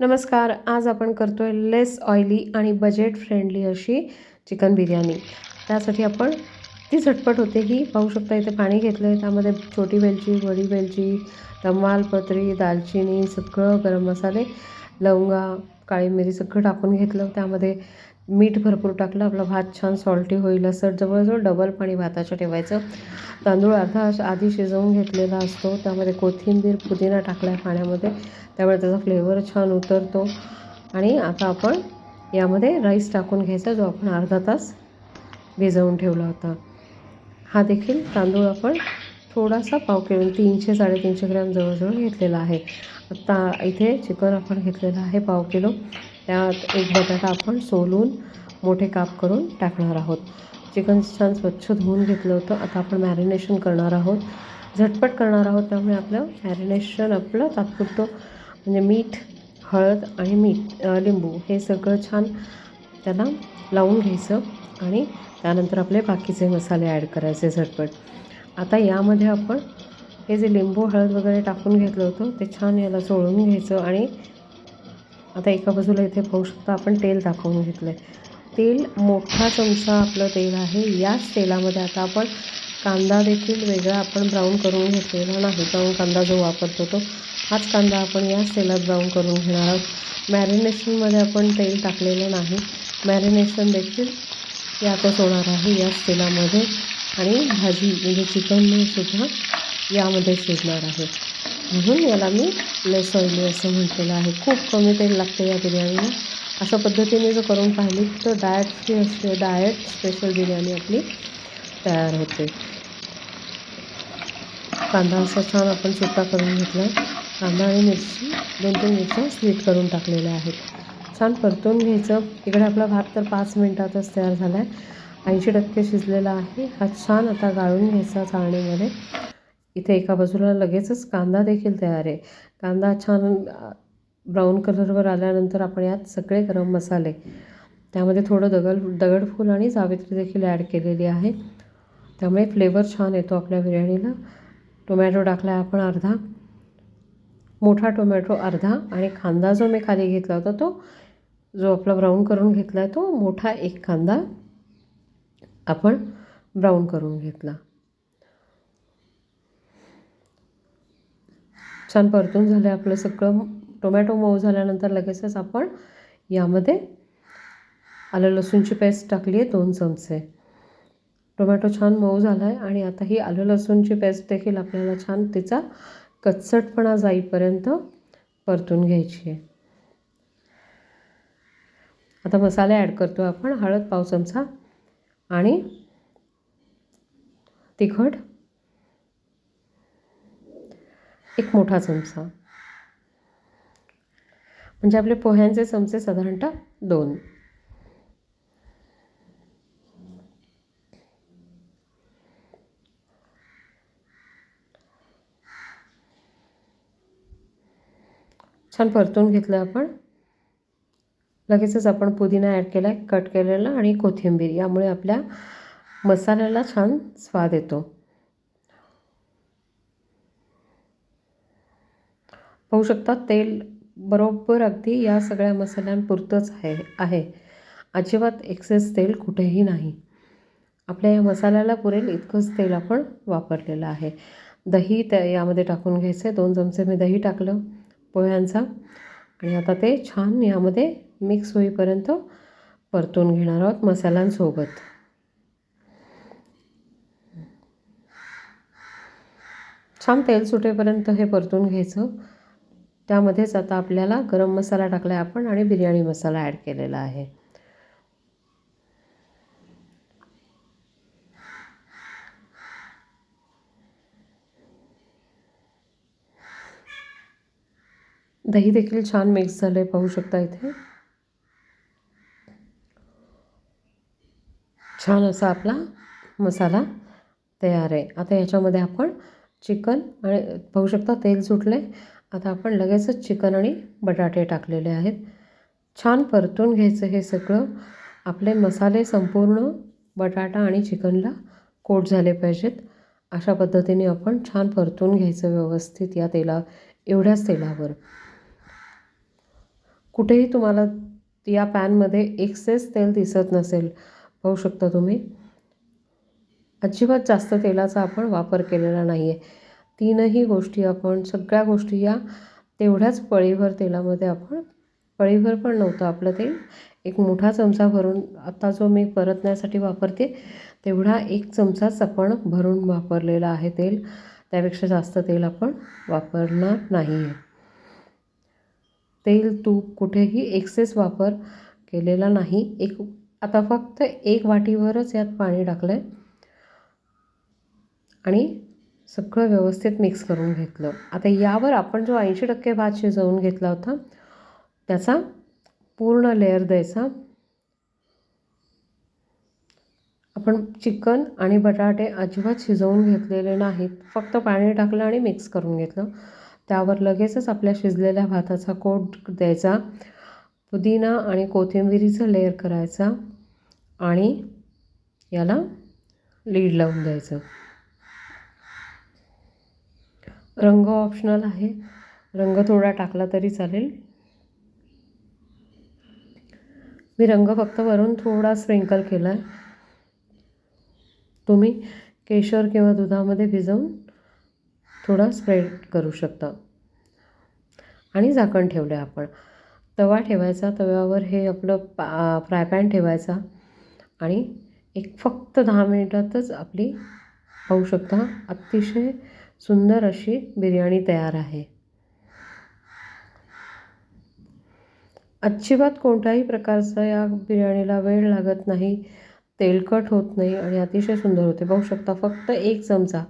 नमस्कार आज आपण करतो आहे लेस ऑइली आणि बजेट फ्रेंडली अशी चिकन बिर्याणी. त्यासाठी आपण ती झटपट होते ही पाहू शकता इथे पाणी घेतलं आहे त्यामध्ये छोटी वेलची वडी वेलची तमालपत्री दालचिनी सगळं गरम मसाले लवंगा काळी मिरी सगळं टाकून घेतलं. त्यामध्ये मीठ भरपूर टाकलं आपला भात छान सॉल्टी होईल असं जवळजवळ डबल पाणी भाताचं ठेवायचं. तांदूळ अर्धा आधी शिजवून घेतलेला असतो त्यामध्ये कोथिंबीर पुदिना टाकला आहे पाण्यामध्ये त्यामुळे त्याचा फ्लेवर छान उतरतो. आणि आता आपण यामध्ये राईस टाकून घ्यायचा जो आपण अर्धा तास भिजवून ठेवला होता. हा देखील तांदूळ आपण थोडासा पाव किलो तीनशे साडेतीनशे ग्रॅम जवळजवळ घेतलेला आहे. आत्ता इथे चिकन आपण घेतलेलं आहे पाव किलो. त्यात एक बटाटा आपण सोलून मोठे काप करून टाकणार आहोत. चिकन छान स्वच्छ धुवून घेतलं होतं. आता आपण मॅरिनेशन करणार आहोत. झटपट करणार आहोत. त्यामुळे आपलं मॅरिनेशन आपलं तात्पुरतं म्हणजे मीठ हळद आणि मीठ लिंबू हे सगळं छान त्याला लावून घ्यायचं आणि त्यानंतर आपले बाकीचे मसाले ॲड करायचे झटपट. आता यामध्ये आपण हे जे लिंबू हळद वगैरे टाकून घेतलं होतं ते छान याला चोळून घ्यायचं आणि आता एका बाजूला इथे पाहू शकता आपण तेल दाखवून घेतलं आहे तेल मोठा चमचा आपलं तेल आहे. याच तेलामध्ये आता आपण कांदा देखील वेगळा आपण ब्राऊन करून घेतलेला नाही. ब्राऊन कांदा जो वापरतो तो हाच कांदा आपण याच तेलात ब्राऊन करून घेणार आहोत. मॅरिनेशनमध्ये आपण तेल टाकलेलं नाही. मॅरिनेशन देखील यातच होणार आहे याच तेलामध्ये. आणि भाजी म्हणजे चिकन सुद्धा यामध्ये शिजणार आहे. म्हणून याला मी लेस ऑइली असं म्हटलेलं आहे. खूप कमी तेल लागते या बिर्याणीला. अशा पद्धतीने जर करून पाहिली तर डाएट फ्री असते. डाएट स्पेशल बिर्याणी आपली तयार होते. कांदा असा छान आपण सुट्टा करून घेतला. आहे कांदा आणि मिरची दोन तीन मिरच्या स्वीट करून टाकलेल्या आहेत. छान परतून घ्यायचं. इकडे आपला भात तर पाच मिनटातच तयार झाला आहे ऐंशी टक्के शिजलेला आहे. हा छान आता गाळून घ्यायचा चाळणीमध्ये. इथे एका बाजूला लगेचच कांदा देखील तयार आहे. कांदा छान ब्राऊन कलरवर आल्यानंतर आपण यात सगळे गरम मसाले त्यामध्ये थोडं दगड दगडफूल आणि जावित्री देखील ॲड केलेली आहे. त्यामुळे फ्लेवर छान येतो आपल्या बिर्याणीला. टोमॅटो टाकला आहे आपण अर्धा. मोठा टोमॅटो अर्धा आणि कांदा जो मी खाली घेतला होता तो जो आपला ब्राऊन करून घेतला आहे तो मोठा एक कांदा आपण ब्राऊन करून घेतला. छान परतून झालं आहे आपलं सगळं टोमॅटो मऊ झाल्यानंतर लगेचच आपण यामध्ये आलं लसूणची पेस्ट टाकली आहे दोन चमचे. टोमॅटो छान मऊ झाला आहे आणि आता ही आलं लसूणची पेस्ट देखील आपल्याला छान तिचा कच्चटपणा जाईपर्यंत परतून घ्यायची आहे आता मसाले ॲड करतो आपण हळद पाव चमचा आणि तिखट एक मोठा चमचा. म्हणजे आपले पोह्यांचे चमचे साधारणतः दोन. छान परतून घेतलं आपण. लगेचच आपण पुदिना ॲड केला आहे कट केलेला आणि कोथिंबीर. यामुळे आपल्या मसाल्याला छान स्वाद येतो. पाहू शकता तेल बरोबर अगदी या सगळ्या मसाल्यांपुरतंच आहे आहे. अजिबात एक्सेस तेल कुठेही नाही. आपल्या या मसाल्याला पुरेल इतकंच तेल आपण वापरलेलं आहे. दही त्या यामध्ये टाकून घ्यायचं. आहे दोन चमचे मी दही टाकलं पोह्यांचा आणि आता ते छान यामध्ये मिक्स होईपर्यंत परतून घेणार आहोत मसाल्यांसोबत. छान तेल सुटेपर्यंत हे परतून घ्यायचं. त्यामध्येच आता आपल्याला गरम मसाला टाकला आहे आपण आणि बिर्याणी मसाला ॲड केलेला आहे. दही देखील छान मिक्स झालं आहे पाहू शकता इथे. छान असा आपला मसाला तयार आहे. आता याच्यामध्ये आपण चिकन आणि पाहू शकता तेल सुटले आता आपण लगेचच चिकन आणि बटाटे टाकलेले आहेत. छान परतून घ्यायचं हे सगळं. आपले मसाले संपूर्ण बटाटा आणि चिकनला कोट झाले पाहिजेत. अशा पद्धतीने आपण छान परतून घ्यायचं व्यवस्थित या तेला एवढ्याच तेलावर. कुठेही तुम्हाला या पॅनमध्ये एक्सेस तेल दिसत नसेल पाहू शकता तुम्ही. अजिबात जास्त तेलाचा आपण वापर केलेला नाही आहे तीनही गोष्टी आपण सगळ्या गोष्टी या तेवढ्याच पळीभर तेलामध्ये आपण पळीभर पण नव्हतं आपलं तेल. एक मोठा चमचा भरून आता जो मी परतण्यासाठी वापरते तेवढा एक चमचाच आपण भरून वापरलेला आहे तेल. त्यापेक्षा जास्त तेल आपण वापरणार नाही आहे तेल तूप कुठेही एक्सेस वापर केलेला नाही. एक आता फक्त एक वाटीभरच यात पाणी टाकलं आहे आणि सगळं व्यवस्थित मिक्स करून घेतलं. आता यावर आपण जो ऐंशी टक्के भात शिजवून घेतला होता त्याचा पूर्ण लेअर द्यायचा. आपण चिकन आणि बटाटे अजिबात शिजवून घेतलेले नाहीत. फक्त पाणी टाकलं आणि मिक्स करून घेतलं. त्यावर लगेचच आपल्या शिजलेल्या भाताचा कोट द्यायचा. पुदिना आणि कोथिंबिरीचं लेअर करायचा आणि याला लीड लावून द्यायचं. रंग ऑप्शनल आहे. रंग थोडा टाकला तरी चालेल. मी रंग फक्त वरून थोडा स्प्रिंकल केला आहे तुम्ही केशर किंवा दुधामध्ये भिजवून थोडा स्प्रेड करू शकता. आणि झाकण ठेवलं आहे आपण. तवा ठेवायचा. तव्यावर हे आपलं पा फ्राय पॅन ठेवायचा. आणि एक फक्त दहा मिनिटातच आपली पाहू शकता अतिशय सुंदर अशी बिर्याणी तयार आहे. अजिबात कोणत्याही प्रकारचा या बिर्याणीला वेळ लागत नाही तेलकट होत नाही आणि अतिशय सुंदर होते. पाहू शकता फक्त एक चमचा.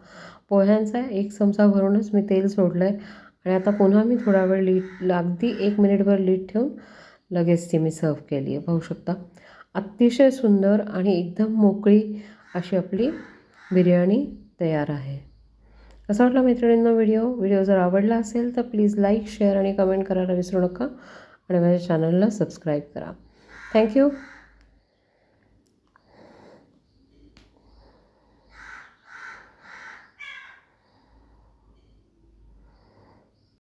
पोह्यांचा एक चमचा भरूनच मी तेल सोडलं आहे आणि आता पुन्हा मी थोडा वेळ लीट अगदी एक मिनिटभर लीट ठेवून लगेच ती मी सर्व केली आहे पाहू शकता अतिशय सुंदर आणि एकदम मोकळी अशी आपली बिर्याणी तयार आहे. कसा वाटला मैत्रिणींना व्हिडिओ व्हिडिओ जर आवडला असेल तर प्लीज लाईक शेअर आणि कमेंट करायला विसरू नका. आणि माझ्या चॅनलला सबस्क्राईब करा. थँक्यू